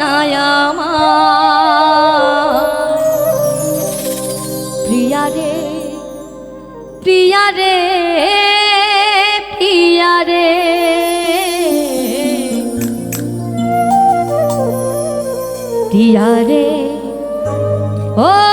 নায়ামা প্রিয়া রে প্রিয়া রে প্রিয়া রে। প্রিয়া রে ও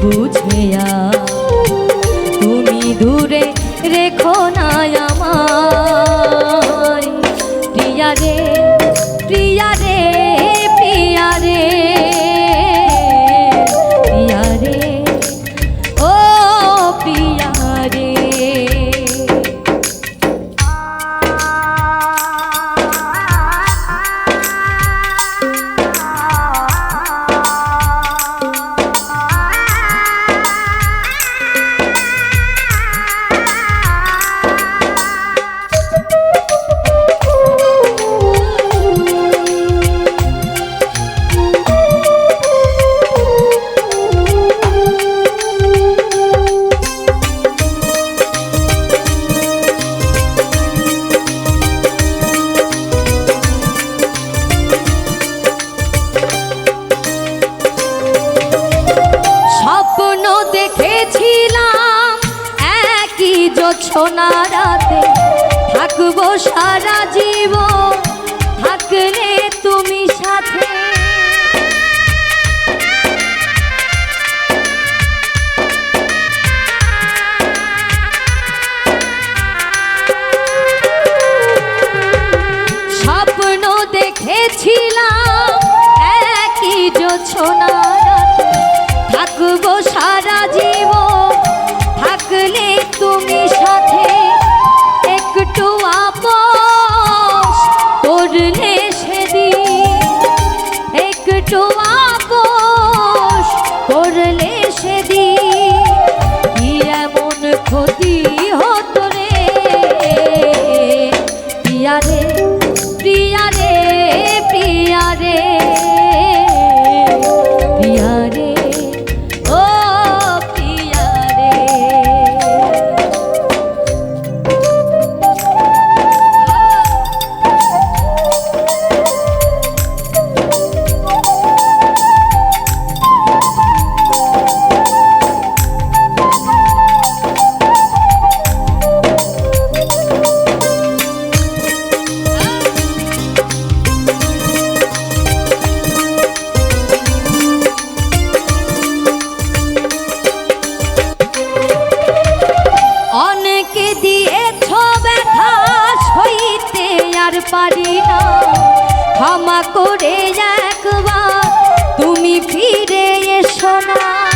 বুঝে পারি না। ক্ষমা করে একবার তুমি ফিরে এসো না।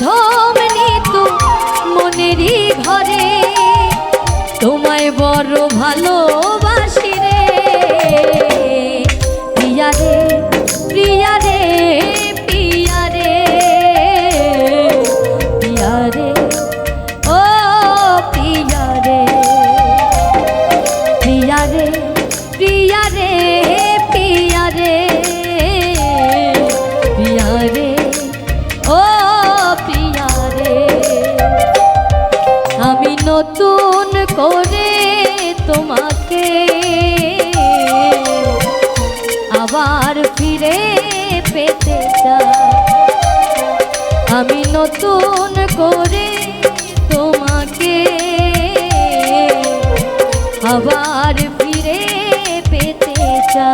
মাধব নিতু মনেরই ঘরে। তোমায় বড় ভালো আর ফিরে পেতে আমি নতুন করে তোমাকে আবার ফিরে পেতে চা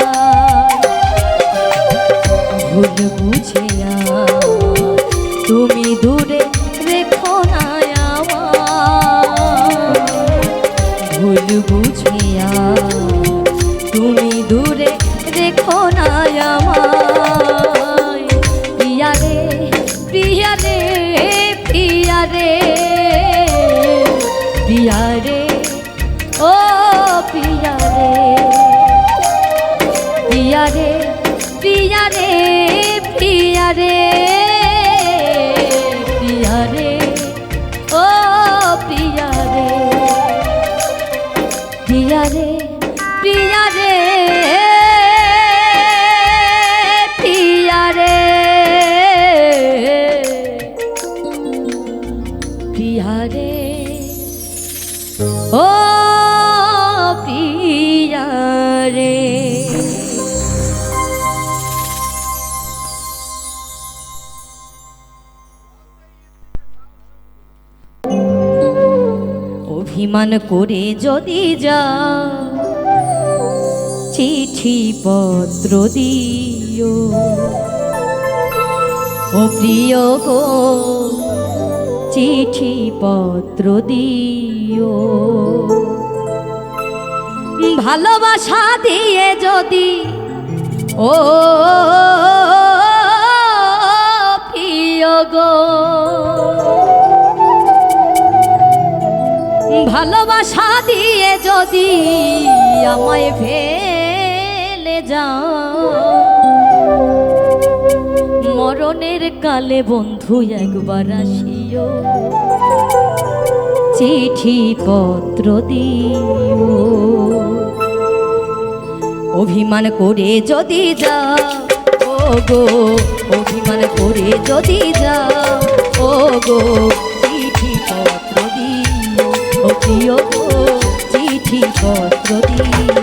বুঝে রে অভিমান করে যদি যা চিঠি পত্র দিও। ও প্রিয় গো, চিঠি পত্র দিও। ভালোবাসা দিয়ে যদি, ও প্রিয় গো ভালোবাসা দিয়ে যদি আমায় ফেলে যাও। মরণের কালে বন্ধু একবার আসিও। চিঠি পত্র দিও। অভিমান করে যদি যাও ও গো অভিমান করে যদি যাও ও গো প্রিয় চিঠি পত্র দিয়ে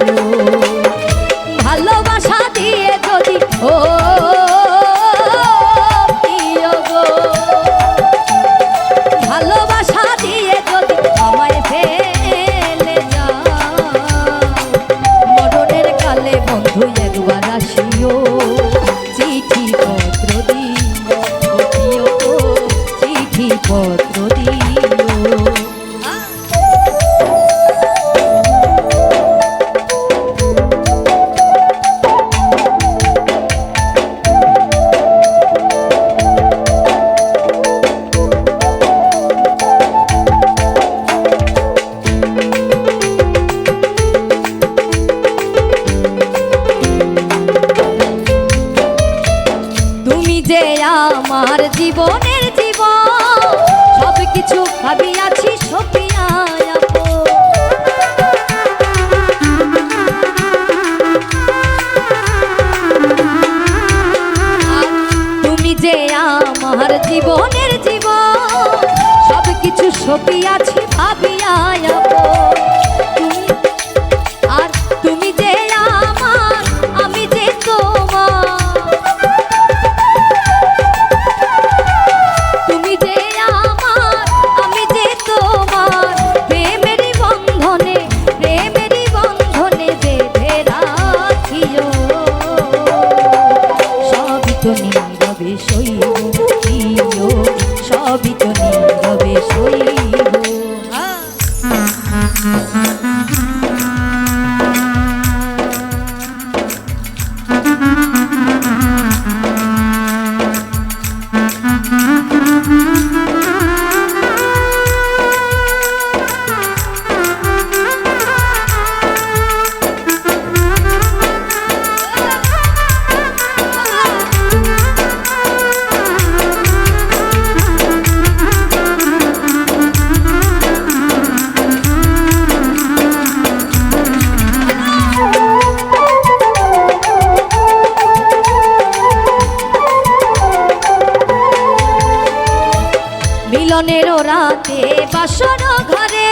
সবই তো নীরবে সই। মিলনের রাতে বাসন ঘরে।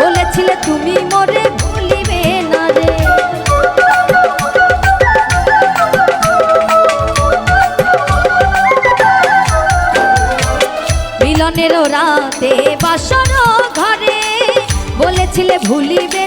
বলেছিলে, তুমি মরে ভুলিবে না রে। মিলনেরও রাতে বাসর ঘরে। বলেছিলে, ভুলিবে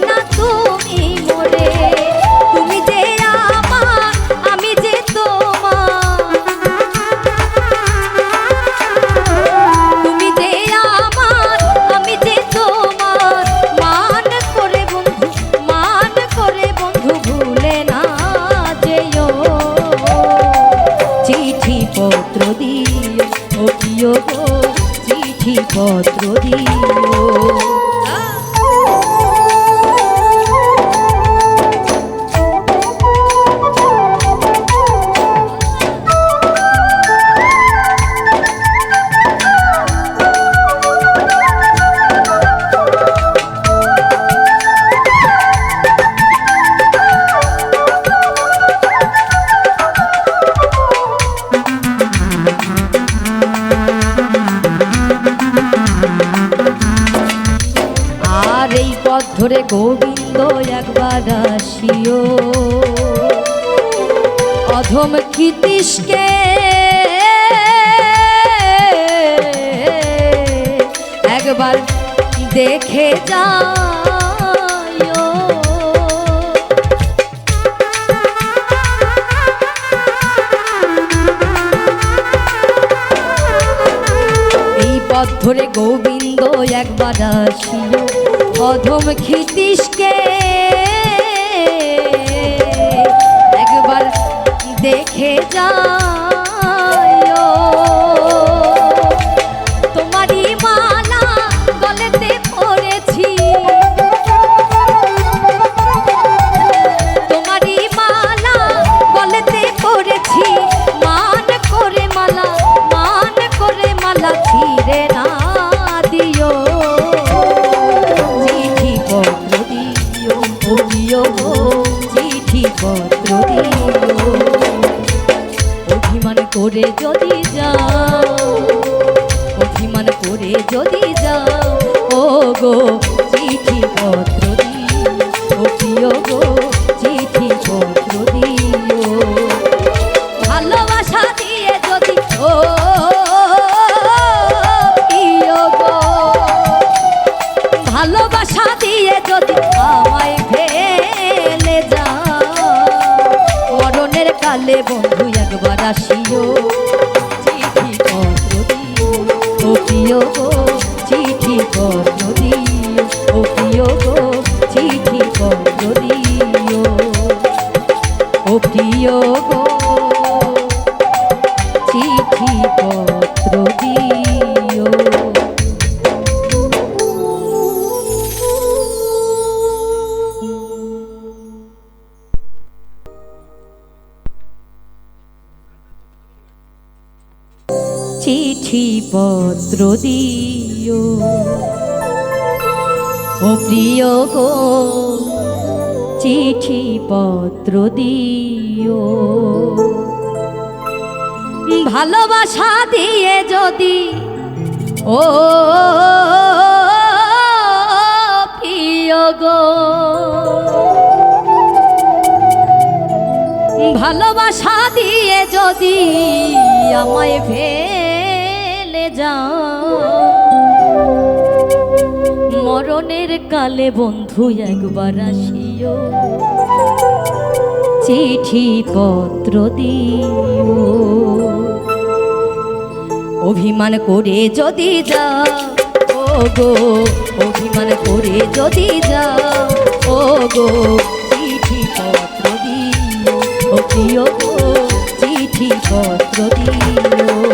ধরে গোবিন্দ একবার আসিও। অধম কীতিশকে একবার দেখে পথ ধরে গোবিন্দ একবার আসিল অধম ক্ষিতিশকে একবার দেখে যায় পত্র পত্র দিও। ও প্রিয় গো, চিঠি পত্র দিও। ভালোবাসা দিয়ে যদি ও প্রিয় গো, ভালোবাসা দিয়ে যদি আমায় ফেলে যাও। মরণের কালে বন্ধু একবার আসিও। চিঠি পত্র দিও। অভিমান করে যদি যাও ও গো অভিমান করে যদি যাও ও গো চিঠি পত্র দিও। ও প্রিয় গো, চিঠি পত্র দিও।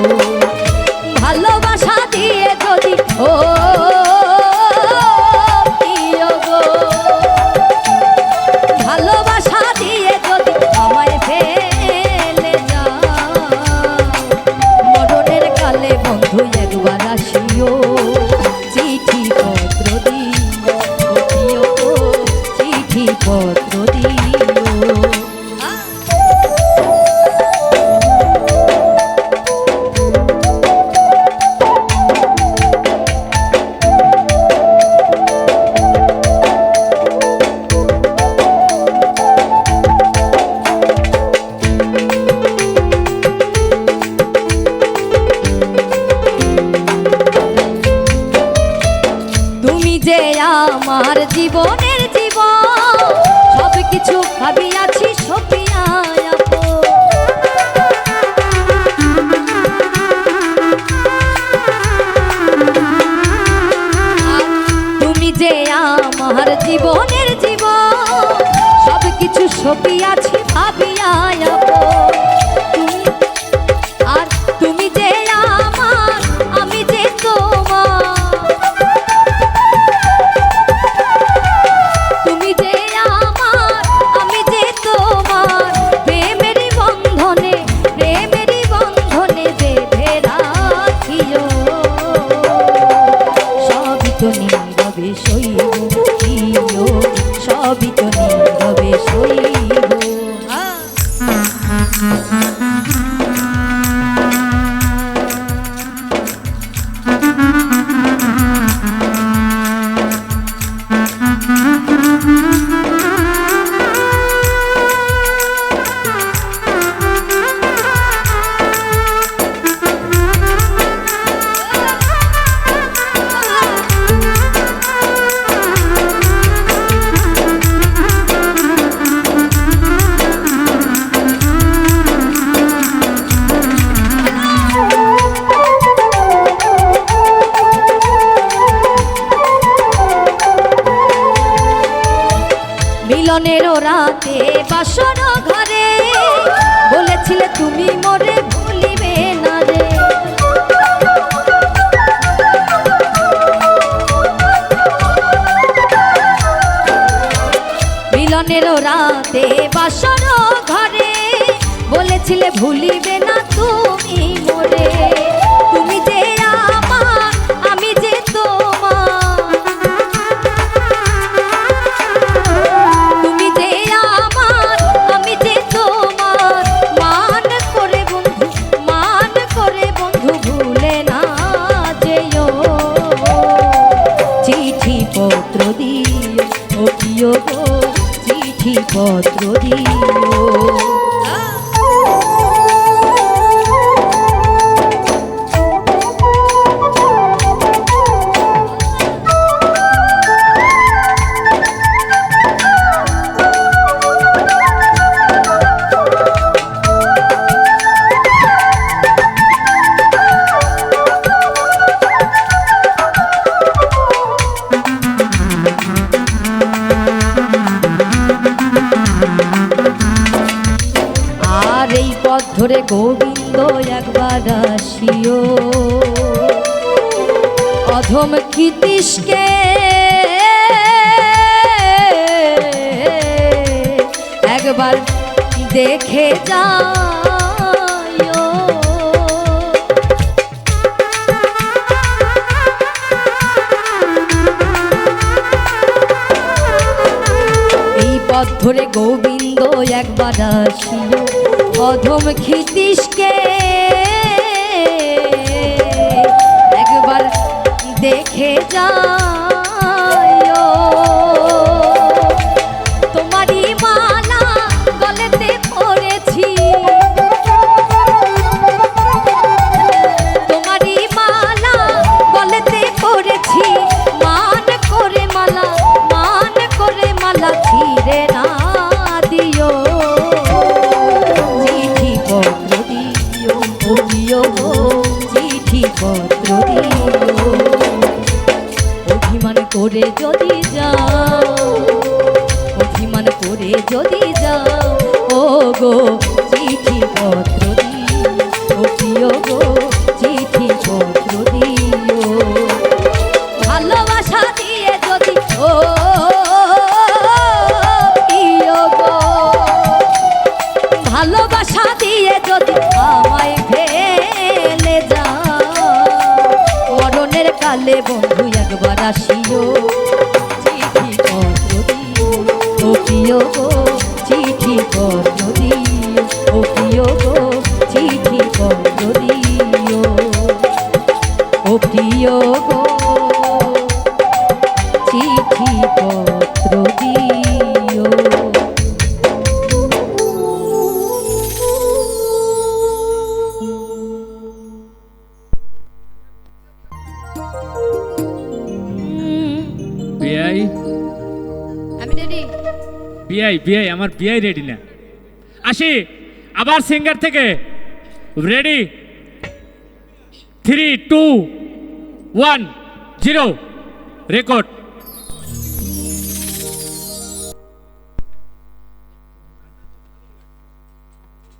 জীবনের জীবন সব কিছু ভাবিয়াছি সপিয়া তুমি যে আমার জীবনের জীবন সব কিছু সপিয়াছি বাসর ঘরে। বলেছিলে তুমি মোরে ভুলিবে না রে। মিলনের রাতে বাসর ঘরে বলেছিলে ভুলিবে না তুমি ধরে গোবিন্দ একবার আসিও। অধম কৃতিশকে একবার দেখে পথ ধরে গোবিন্দ একবার আসিল অধম ক্ষিতিশকে একবার দেখে যাও। প্রিয় গো চিঠি পত্র দিও বেআই? বিআই বিআই আমার বিআই রেডি না। আসি আবার সিঙ্গার থেকে। Ready three two one zero record